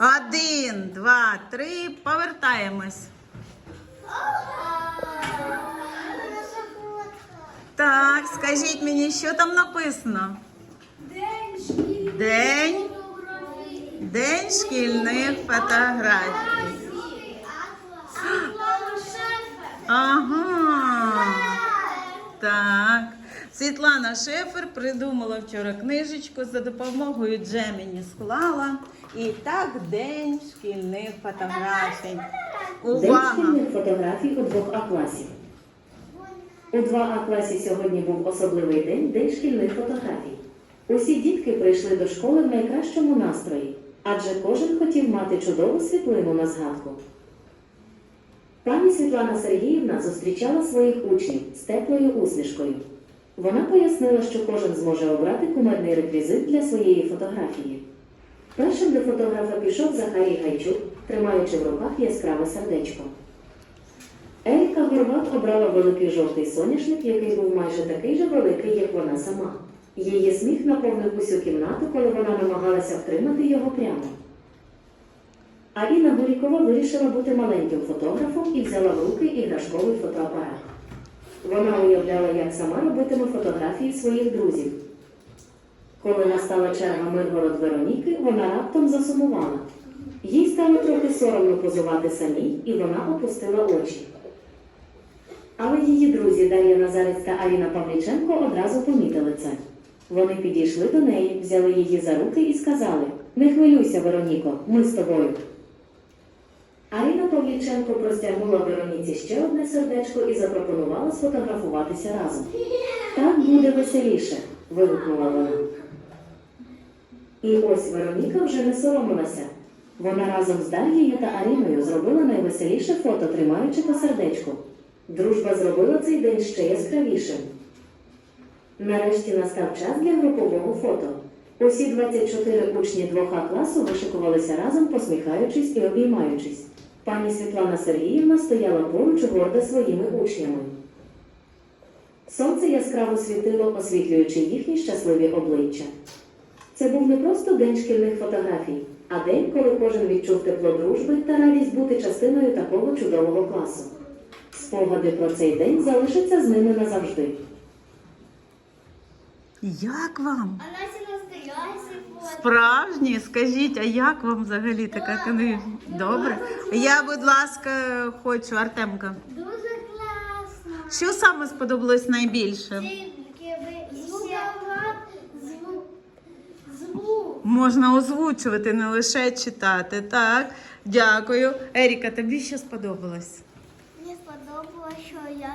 Один, два, три. Повертаємось. Так, скажіть мені, що там написано? День. День шкільних фотографій. Світлана Шефер. Ага. Так. Світлана Шефер придумала вчора книжечку за допомогою Джеміні склала. І так день шкільних фотографій. День шкільних фотографій у двох А-класів. У 2А класі сьогодні був особливий день День шкільних фотографій. Усі дітки прийшли до школи в найкращому настрої, адже кожен хотів мати чудову світлину на згадку. Пані Світлана Сергіївна зустрічала своїх учнів з теплою усмішкою. Вона пояснила, що кожен зможе обрати кумедний реквізит для своєї фотографії. Першим до фотографа пішов Захарій Гайчук, тримаючи в руках яскраве сердечко. Еріка Горват обрала великий жовтий соняшник, який був майже такий же великий, як вона сама. Її сміх наповнив усю кімнату, коли вона намагалася втримати його прямо. Аліна Гурікова вирішила бути маленьким фотографом і взяла в руки іграшковий фотоапарат. Вона уявляла, як сама робитиме фотографії своїх друзів. Коли настала черга Миргород Вероніки, вона раптом засумувала. Їй стало трохи соромно позувати самій, і вона опустила очі. Але її друзі Дар'я Назарець та Аліна Павліченко одразу помітили це. Вони підійшли до неї, взяли її за руки і сказали: Не хвилюйся, Вероніко, ми з тобою. Аліна Павліченко простягнула Вероніці ще одне сердечко і запропонувала сфотографуватися разом. Так буде веселіше, вигукнула вона. І ось Вероніка вже не соромилася. Вона разом з Дар'єю та Аріною зробила найвеселіше фото, тримаючи по сердечку. Дружба зробила цей день ще яскравішим. Нарешті настав час для групового фото. Усі 24 учні 2 класу вишикувалися разом, посміхаючись і обіймаючись. Пані Світлана Сергіївна стояла поруч горда своїми учнями. Сонце яскраво світило, освітлюючи їхні щасливі обличчя. Це був не просто день шкільних фотографій, а день, коли кожен відчув тепло дружби та радість бути частиною такого чудового класу. Спогади про цей день залишаться з ними назавжди. Як вам? А Настя настоящий фото. Справжні, скажіть, а як вам взагалі така книга? Добре? Я, будь ласка, хочу, Артемка. Дуже класно. Що саме сподобалось найбільше? Можна озвучувати, не лише читати. Так, дякую. Еріка, тобі що сподобалось? Мені сподобалося, що я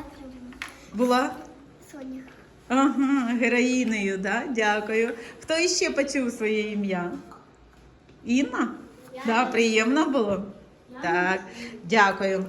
Була? Соня. Ага, героїнею, да? Дякую. Хто іще почув своє ім'я? Інна? Да, приємно було? Так, дякую.